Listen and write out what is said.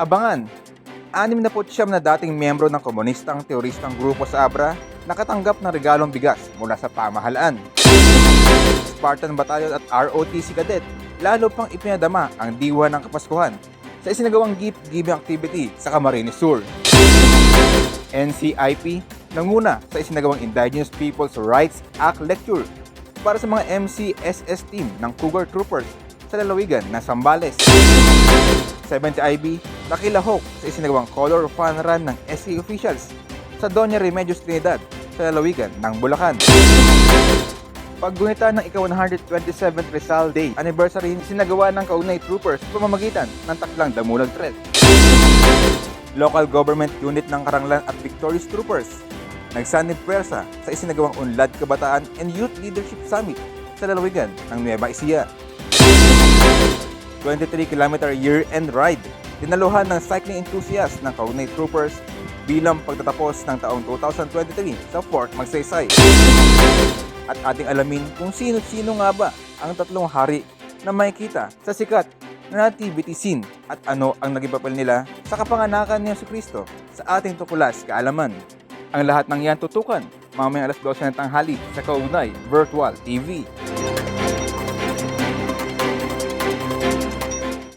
Abangan, anim na po siyam na dating miyembro ng komunistang teoristang grupo sa Abra nakatanggap ng regalong bigas mula sa pamahalaan. Spartan Battalion at ROTC Cadet lalo pang ipinadama ang diwa ng Kapaskuhan sa isinagawang gift-giving activity sa Camarines Sur. NCIP nanguna sa isinagawang Indigenous Peoples' Rights Act Lecture para sa mga MCSS team ng Cougar Troopers sa lalawigan ng Sambales. 70IB nakilahok sa isinagawang Color Fun Run ng SC officials sa Doña Remedios Trinidad sa lalawigan ng Bulacan. Paggunita ng ika-127th Rizal Day anniversary sinagawa ng Kaunay Troopers sa pamamagitan ng Taklang Damulag Thread. Local government unit ng Karanglan at Victorious Troopers nagsanib pwersa sa isinagawang Unlad Kabataan and Youth Leadership Summit sa lalawigan ng Nueva Ecija. 23-kilometer year-end ride dinaluhan ng cycling enthusiast ng Kaunay Troopers bilang pagtatapos ng taong 2023 sa Fort Magsaysay. At ating alamin kung sino-sino nga ba ang tatlong hari na makikita sa sikat na nativity scene at ano ang naging papel nila sa kapanganakan ni Yesu Kristo sa ating tukulas kaalaman. Ang lahat ng yan tutukan mamayang alas 12 ng tanghali sa Kaunay Virtual TV.